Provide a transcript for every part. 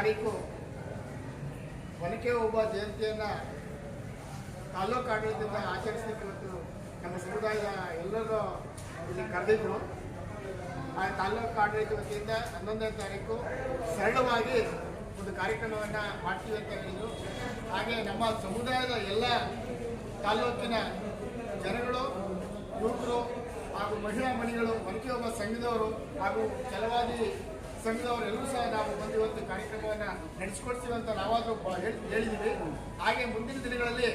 ತಾರೀಕು ಒನಕೆ ಒಬ್ಬ ಜಯಂತಿಯನ್ನು ತಾಲೂಕು ಆಡಳಿತದಿಂದ ಆಚರಿಸಲಿಕ್ಕೆ ಇವತ್ತು ನಮ್ಮ ಸಮುದಾಯದ ಎಲ್ಲರೂ ಇಲ್ಲಿ ಕರೆದಿದ್ದರು ಆ ತಾಲೂಕು ಆಡಳಿತ ವತಿಯಿಂದ ಹನ್ನೊಂದನೇ ತಾರೀಕು ಸರಳವಾಗಿ ಒಂದು ಕಾರ್ಯಕ್ರಮವನ್ನು ಮಾಡ್ತೀವಿ ಅಂತ ಹೇಳಿದ್ರು. ಹಾಗೆ ನಮ್ಮ ಸಮುದಾಯದ ಎಲ್ಲ ತಾಲೂಕಿನ ಜನಗಳು, ಯುವಕರು ಹಾಗೂ ಮಹಿಳಾ ಮಣಿಗಳು ಒನಕೆ ಒಬ್ಬ ಸಂಘದವರು ಹಾಗೂ ಕೆಲವಾದಿ ಸಂಘದವರು ಎಲ್ಲರೂ ಸಹ ನಾವು ಬಂದು ಇವತ್ತು ಕಾರ್ಯಕ್ರಮವನ್ನು ನಡೆಸಿಕೊಡ್ತೀವಿ ಅಂತ ನಾವಾದರೂ ಹೇಳಿದ್ದೀವಿ ಹಾಗೆ ಮುಂದಿನ ದಿನಗಳಲ್ಲಿ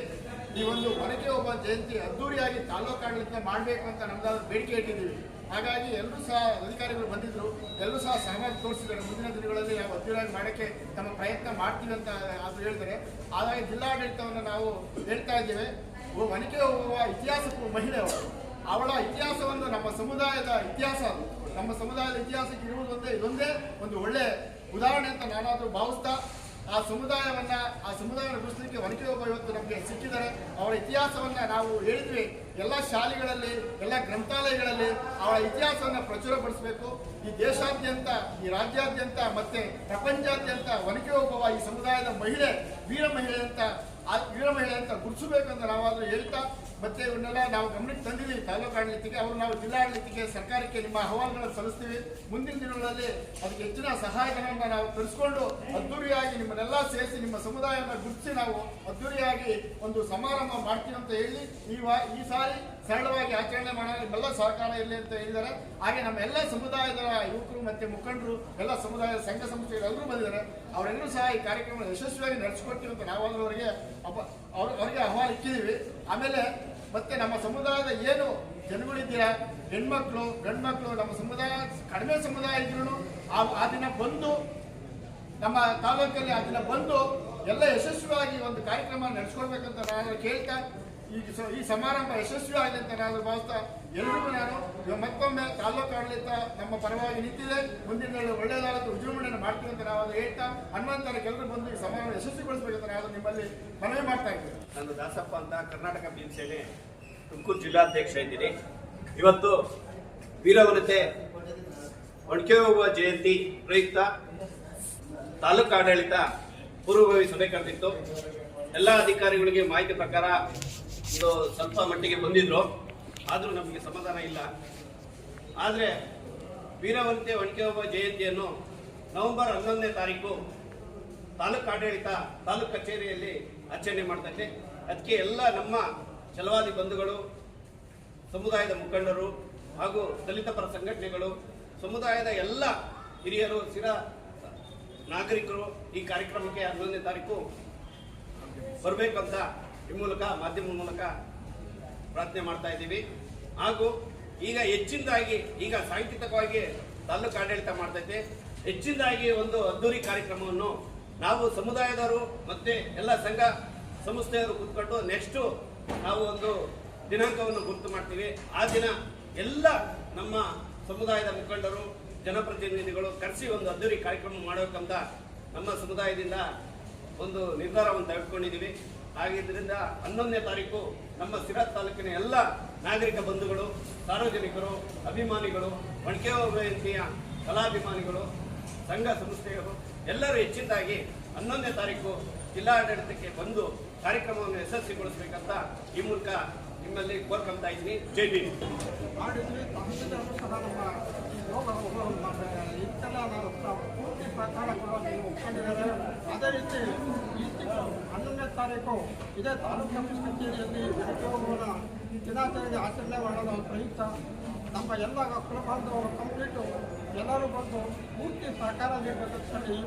ಈ ಒಂದು ಒನಕೆ ಒಬ್ಬ ಜಯಂತಿ ಅದ್ದೂರಿಯಾಗಿ ತಾಲೂಕು ಮಾಡಬೇಕು ಅಂತ ನಮ್ದಾದ ಬೇಡಿಕೆ ಇಟ್ಟಿದ್ದೀವಿ. ಹಾಗಾಗಿ ಎಲ್ಲರೂ ಸಹ ಅಧಿಕಾರಿಗಳು ಬಂದಿದ್ದರು ಎಲ್ಲರೂ ಸಹ ಸಹಕಾರ ತೋರಿಸಿದ್ದಾರೆ. ಮುಂದಿನ ದಿನಗಳಲ್ಲಿ ನಾವು ಅದ್ದೂರಿಯಾಗಿ ಮಾಡೋಕ್ಕೆ ತಮ್ಮ ಪ್ರಯತ್ನ ಮಾಡ್ತೀವಿ ಅಂತ ಅದು ಹೇಳಿದರೆ ಹಾಗಾಗಿ ಜಿಲ್ಲಾಡಳಿತವನ್ನು ನಾವು ಹೇಳ್ತಾ ಇದ್ದೇವೆ. ಒನಕೆ ಹೋಗುವ ಇತಿಹಾಸಕ್ಕೂ ಮಹಿಳೆ ಅವಳ ಇತಿಹಾಸವನ್ನು ನಮ್ಮ ಸಮುದಾಯದ ಇತಿಹಾಸ ಅದು. ನಮ್ಮ ಸಮುದಾಯದ ಇತಿಹಾಸಕ್ಕೆ ಇರುವುದು ಒಂದೇ, ಇದೊಂದೇ ಒಂದು ಒಳ್ಳೆ ಉದಾಹರಣೆ ಅಂತ ನಾನಾದರೂ ಭಾವಿಸ್ತಾ ಆ ಸಮುದಾಯವನ್ನ, ಆ ಸಮುದಾಯವನ್ನು ಗುರುತಿಸಲಿಕ್ಕೆ ಒನಕೆ ಒಬ್ಬ ಇವತ್ತು ನಮಗೆ ಸಿಕ್ಕಿದ್ದಾರೆ. ಅವರ ಇತಿಹಾಸವನ್ನ ನಾವು ಹೇಳಿದ್ವಿ. ಎಲ್ಲ ಶಾಲೆಗಳಲ್ಲಿ, ಎಲ್ಲ ಗ್ರಂಥಾಲಯಗಳಲ್ಲಿ ಅವರ ಇತಿಹಾಸವನ್ನು ಪ್ರಚುರಪಡಿಸಬೇಕು. ಈ ದೇಶಾದ್ಯಂತ, ಈ ರಾಜ್ಯಾದ್ಯಂತ, ಮತ್ತೆ ಪ್ರಪಂಚಾದ್ಯಂತ ಒನಕೆ ಒಬ್ಬವ ಈ ಸಮುದಾಯದ ಮಹಿಳೆ, ವೀರ ಮಹಿಳೆ ಅಂತ ಆ ವೀರ ಮಹಿಳೆ ಅಂತ ನಾವಾದರೂ ಹೇಳ್ತಾ, ಮತ್ತೆ ಇವನ್ನೆಲ್ಲ ನಾವು ಗಮನಕ್ಕೆ ತಂದಿದ್ದೀವಿ ತಾಲೂಕು ಆಡಳಿತಕ್ಕೆ. ಅವರು ನಾವು ಜಿಲ್ಲಾಡಳಿತಕ್ಕೆ ಸರ್ಕಾರಕ್ಕೆ ನಿಮ್ಮ ಅಹವಾಲುಗಳನ್ನು ಸಲ್ಲಿಸ್ತೀವಿ. ಮುಂದಿನ ದಿನಗಳಲ್ಲಿ ಅದಕ್ಕೆ ಹೆಚ್ಚಿನ ಸಹಾಯಧನವನ್ನು ನಾವು ತರಿಸ್ಕೊಂಡು ಅದ್ದೂರಿಯಾಗಿ ನಿಮ್ಮನ್ನೆಲ್ಲ ಸೇರಿಸಿ ನಿಮ್ಮ ಸಮುದಾಯವನ್ನು ಗುರುತಿಸಿ ನಾವು ಅದ್ದೂರಿಯಾಗಿ ಒಂದು ಸಮಾರಂಭ ಮಾಡ್ತೀವಿ ಅಂತ ಹೇಳಿ ಈ ಈ ಸಾರಿ ಸರಳವಾಗಿ ಆಚರಣೆ ಮಾಡೋಣ. ನಿಮ್ಮೆಲ್ಲ ಸಹಕಾರ ಇರಲಿ ಅಂತ ಹೇಳಿದ್ದಾರೆ. ಹಾಗೆ ನಮ್ಮ ಎಲ್ಲ ಸಮುದಾಯದ ಯುವಕರು ಮತ್ತೆ ಮುಖಂಡರು, ಎಲ್ಲ ಸಮುದಾಯದ ಸಂಘ ಸಂಸ್ಥೆಗಳು ಎಲ್ಲರೂ ಬಂದಿದ್ದಾರೆ. ಅವರೆಲ್ಲರೂ ಸಹ ಈ ಕಾರ್ಯಕ್ರಮ ಯಶಸ್ವಿಯಾಗಿ ನಡೆಸಿಕೊಡ್ತೀವಿ ಅಂತ ಅವ್ರ ಅವರಿಗೆ ಅಹವಾಲು ಇಟ್ಟಿದ್ದೀವಿ. ಆಮೇಲೆ ಮತ್ತೆ ನಮ್ಮ ಸಮುದಾಯದ ಏನು ಜನಗಳಿದ್ದೀರಾ? ಹೆಣ್ಮಕ್ಳು, ಗಂಡ್ಮಕ್ಳು, ನಮ್ಮ ಸಮುದಾಯ, ಕಡಿಮೆ ಸಮುದಾಯ ಇದ್ರು ಆ ದಿನ ಬಂದು ನಮ್ಮ ತಾಲೂಕಲ್ಲಿ ಆ ದಿನ ಬಂದು ಎಲ್ಲ ಯಶಸ್ವಿಯಾಗಿ ಒಂದು ಕಾರ್ಯಕ್ರಮ ನಡೆಸ್ಕೊಳ್ಬೇಕಂತ ನಾನು ಕೇಳ್ತಾ ಈ ಈ ಸಮಾರಂಭ ಯಶಸ್ವಿ ಆಗಲಿ ಅಂತ ನಾನು ಭಾವಿಸ್ತಾ ಎಲ್ರಿಗೂ ನಾನು ಮತ್ತೊಮ್ಮೆ ತಾಲೂಕು ಆಡಳಿತ ನಮ್ಮ ಪರವಾಗಿ ನಿಂತಿದೆ. ಮುಂದಿನ ಒಳ್ಳೆಯದಾದ ವಿಜೃಂಭಣೆಯನ್ನು ಮಾಡ್ತೀವಿ ಅಂತ ನಾವು ಹೇಳ್ತಾ ಹನುಮಂತ ತಾರೀಕು ಎಲ್ಲರೂ ಬಂದು ಈ ಸಮಾರಂಭ ಯಶಸ್ವಿಗೊಳಿಸಬೇಕಂತ ನಾನು ನಿಮ್ಮಲ್ಲಿ ಮನವಿ ಮಾಡ್ತಾ ಇದ್ದೀನಿ. ನಾನು ದಾಸಪ್ಪ ಅಂತ ಕರ್ನಾಟಕ ಭೀಮಸೇನೆ ತುಮಕೂರು ಜಿಲ್ಲಾಧ್ಯಕ್ಷ ಇದ್ದೀನಿ. ಇವತ್ತು ವೀರವನತೆ ಒಣಕೆ ಹೋಗುವ ಜಯಂತಿ ಪ್ರಯುಕ್ತ ತಾಲೂಕು ಆಡಳಿತ ಪೂರ್ವಭಾವಿ ಸಭೆ ಕರೆದಿತ್ತು. ಎಲ್ಲ ಅಧಿಕಾರಿಗಳಿಗೆ ಮಾಹಿತಿ ಪ್ರಕಾರ ಒಂದು ಸ್ವಲ್ಪ ಮಟ್ಟಿಗೆ ಬಂದಿದ್ರು, ಆದರೂ ನಮಗೆ ಸಮಾಧಾನ ಇಲ್ಲ. ಆದರೆ ವೀರವಂತೆ ಒಣಕೆ ಹೋಗುವ ಜಯಂತಿಯನ್ನು ನವೆಂಬರ್ ಹನ್ನೊಂದನೇ ತಾರೀಕು ತಾಲೂಕು ಆಡಳಿತ, ತಾಲೂಕು ಕಚೇರಿಯಲ್ಲಿ ಆಚರಣೆ ಮಾಡ್ತಕ್ಕೆ ಅದಕ್ಕೆ ಎಲ್ಲ ನಮ್ಮ ಛಲವಾದಿ ಬಂಧುಗಳು, ಸಮುದಾಯದ ಮುಖಂಡರು ಹಾಗೂ ದಲಿತ ಪರ ಸಂಘಟನೆಗಳು, ಸಮುದಾಯದ ಎಲ್ಲ ಹಿರಿಯರು ಸ್ಥಿರ ನಾಗರಿಕರು ಈ ಕಾರ್ಯಕ್ರಮಕ್ಕೆ ಹನ್ನೊಂದನೇ ತಾರೀಕು ಬರಬೇಕಂತ ಈ ಮೂಲಕ ಮಾಧ್ಯಮ ಮೂಲಕ ಪ್ರಾರ್ಥನೆ ಮಾಡ್ತಾ ಇದ್ದೀವಿ. ಹಾಗೂ ಈಗ ಹೆಚ್ಚಿನದಾಗಿ, ಈಗ ಸಾಂಕೇತಿಕವಾಗಿ ತಾಲೂಕು ಆಡಳಿತ ಮಾಡ್ತೈತೆ. ಹೆಚ್ಚಿನದಾಗಿ ಒಂದು ಅದ್ದೂರಿ ಕಾರ್ಯಕ್ರಮವನ್ನು ನಾವು ಸಮುದಾಯದವರು ಮತ್ತೆ ಎಲ್ಲ ಸಂಘ ಸಂಸ್ಥೆಯವರು ಕೂತ್ಕೊಂಡು ನೆಕ್ಸ್ಟು ನಾವು ಒಂದು ದಿನಾಂಕವನ್ನು ಗುರುತು ಮಾಡ್ತೀವಿ. ಆ ದಿನ ಎಲ್ಲ ನಮ್ಮ ಸಮುದಾಯದ ಮುಖಂಡರು, ಜನಪ್ರತಿನಿಧಿಗಳು ಕರೆಸಿ ಒಂದು ಅದ್ದೂರಿ ಕಾರ್ಯಕ್ರಮ ಮಾಡಬೇಕಂತ ನಮ್ಮ ಸಮುದಾಯದಿಂದ ಒಂದು ನಿರ್ಧಾರವನ್ನು ತೆಗೆದುಕೊಂಡಿದ್ದೀವಿ. ಹಾಗಿದ್ದರಿಂದ ಹನ್ನೊಂದನೇ ತಾರೀಕು ನಮ್ಮ ಸಿರಾ ತಾಲೂಕಿನ ಎಲ್ಲ ನಾಗರಿಕ ಬಂಧುಗಳು, ಸಾರ್ವಜನಿಕರು, ಅಭಿಮಾನಿಗಳು ಒಣಕೆ ಜಯಂತಿಯ ಕಲಾಭಿಮಾನಿಗಳು, ಸಂಘ ಸಂಸ್ಥೆಗಳು ಎಲ್ಲರೂ ಹೆಚ್ಚಿನದಾಗಿ ಹನ್ನೊಂದನೇ ತಾರೀಕು ಜಿಲ್ಲಾಡಳಿತಕ್ಕೆ ಬಂದು ಕಾರ್ಯಕ್ರಮವನ್ನು ಯಶಸ್ವಿಗೊಳಿಸಬೇಕಂತ ಈ ಮೂಲಕ ನಿಮ್ಮಲ್ಲಿ ಕೋರ್ಕೊಂತಾ ಇದ್ದೀನಿ ಜೈ ಮಾಡಿದ್ವಿ ಸಹ ಅದೇ ರೀತಿ ಹನ್ನೊಂದನೇ ತಾರೀಕು ಇದೇ ತಾಲೂಕು ಆಫೀಸ್ ಕಚೇರಿಯಲ್ಲಿ ದಿನಾಚರಣೆ ಆಚರಣೆ ಮಾಡೋದು ಪ್ರಯುಕ್ತ. ನಮ್ಮ ಎಲ್ಲ ಕುಲಬಾಂಧವರು ಕಂಪ್ಲೀಟು ಎಲ್ಲರೂ ಬಂದು ಪೂರ್ತಿ ಸಹಕಾರ ನೀಡಬೇಕಂತ ಹೇಳಿ